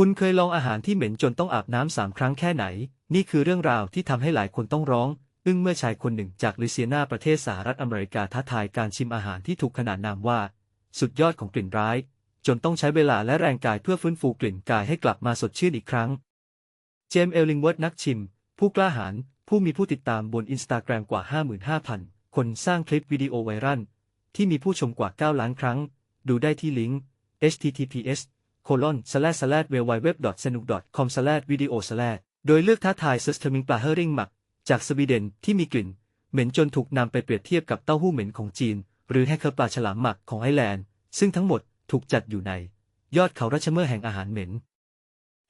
คุณเคยลองอาหารที่เหม็นจนต้องอาบน้ำสามครั้งแค่ไหน นี่คือเรื่องราวที่ทำให้หลายคนต้องร้อง อึ้งเมื่อชายคนหนึ่งจากลุยเซียนาประเทศสหรัฐอเมริกาท้าทายการชิมอาหารที่ถูกขนานนามว่า สุดยอดของกลิ่นร้าย จนต้องใช้เวลาและแรงกายเพื่อฟื้นฟูกลิ่นกายให้กลับมาสดชื่นอีกครั้ง เจมส์เอลลิงเวิร์ดนักชิม ผู้กล้าหาญผู้มีผู้ติดตามบนอินสตาแกรมกว่า 55,000 คนสร้างคลิปวิดีโอไวรัลที่มีผู้ชมกว่า 9 ล้านครั้ง ดูได้ที่ลิงก์ https colon slash slash w w w s n u k com slash video slash โดยเลือกท้าทายเซสเทอร์มิงปลาเฮอริงหมัก จากสวีเดนที่มีกลิ่น เหม็นจนถูกนำไปเปรียบเทียบกับเต้าหู้เหม็นของจีน หรือแฮกเกอร์ปลาฉลามหมักของไอร์แลนด์ ซึ่งทั้งหมดถูกจัดอยู่ใน ยอดเขาราชเมอร์แห่งอาหารเหม็น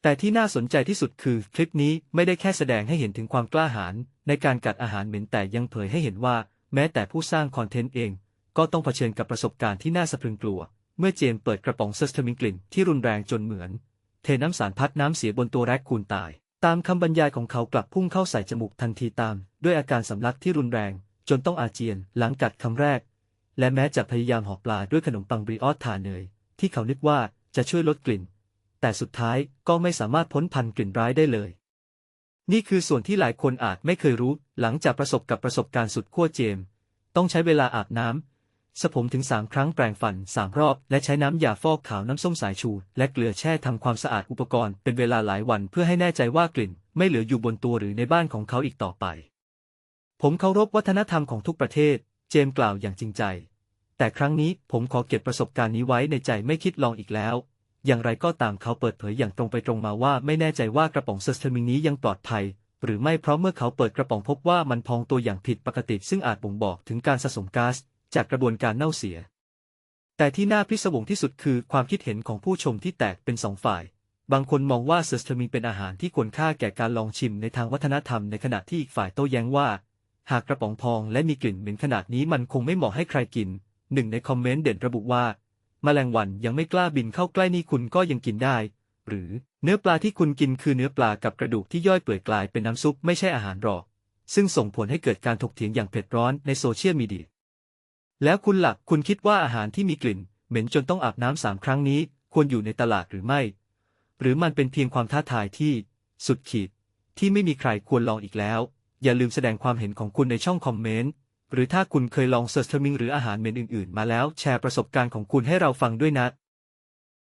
แต่ที่น่าสนใจที่สุดคือคลิปนี้ไม่ได้แค่แสดงให้เห็นถึงความกล้าหาญในการกัดอาหารเหม็นแต่ยังเผยให้เห็นว่า แม้แต่ผู้สร้างคอนเทนต์เอง ก็ต้องเผชิญกับประสบการณ์ที่น่าสะพรึงกลัว เมื่อเจมเปิดกระป๋องเซสเทอร์มิงกลิ่นที่รุนแรงจนเหมือน เทน้ำสารพัดน้ำเสียบนตัวแรกคูนตาย ตามคำบรรยายของเขากลับพุ่งเข้าใส่จมูกทันทีตาม ด้วยอาการสำลักที่รุนแรง จนต้องอาเจียนหลังกัดคำแรก และแม้จะพยายามห่อปลาด้วยขนมปังบริออสทาเนย ที่เขานึกว่าจะช่วยลดกลิ่น แต่สุดท้ายก็ไม่สามารถพ้นพันกลิ่นร้ายได้เลย นี่คือส่วนที่หลายคนอาจไม่เคยรู้ หลังจากประสบกับประสบการณ์สุดขั้วเจม ต้องใช้เวลาอาบน้ำ สระผมถึงสามครั้งแปรงฟันสามรอบ และใช้น้ำยาฟอกขาวน้ำส้มสายชู และเกลือแช่ทำความสะอาดอุปกรณ์เป็นเวลาหลายวันเพื่อให้แน่ใจว่ากลิ่น ไม่เหลืออยู่บนตัวหรือในบ้านของเขาอีกต่อไป ผมเคารพวัฒนธรรมของทุกประเทศ เจมกล่าวอย่างจริงใจ แต่ครั้งนี้ผมขอเก็บประสบการณ์นี้ไว้ในใจไม่คิดลองอีกแล้วอย่างไรก็ตามเขาเปิดเผยอย่างตรงไปตรงมาว่าไม่แน่ใจว่ากระป๋องเซสเทอร์มิงนี้ยังปลอดภัย หรือไม่เพราะเมื่อเขาเปิดกระป๋องพบว่ามันพองตัวอย่างผิดปกติ ซึ่งอาจบ่งบอกถึงการสะสมก๊าซ จากกระบวนการเน่าเสีย แต่ที่น่าพิศวงที่สุดคือความคิดเห็นของผู้ชมที่แตกเป็นสองฝ่าย บางคนมองว่าเซสเทอร์มิงเป็นอาหารที่ควรค่าแก่การลองชิมในทางวัฒนธรรมในขณะที่อีกฝ่ายโต้แย้งว่า หากกระป๋องพองและมีกลิ่นเหม็นขนาดนี้มันคงไม่เหมาะให้ใครกิน หนึ่งในคอมเมนต์เด่นระบุว่าแมลงวันยังไม่กล้าบินเข้าใกล้นี่คุณก็ยังกินได้ หรือเนื้อปลาที่คุณกินคือเนื้อปลากับกระดูกที่ย่อยเปื่อยกลายเป็นน้ำซุปไม่ใช่อาหารหรอก ซึ่งส่งผลให้เกิดการถกเถียงอย่างเผ็ดร้อนในโซเชียลมีเดีย แล้วคุณหลักคุณคิดว่าอาหารที่มีกลิ่น เหม็นจนต้องอาบน้ำสามครั้งนี้ควรอยู่ในตลาดหรือไม่ หรือมันเป็นเพียงความท้าทายที่ สุดขีด ที่ไม่มีใครควรลองอีกแล้ว อย่าลืมแสดงความเห็นของคุณในช่องคอมเมนต์หรือถ้าคุณเคยลองเซอร์สเทอร์มิงหรืออาหารเหม็นอื่นๆ มาแล้วแชร์ประสบการณ์ของคุณให้เราฟังด้วยนะ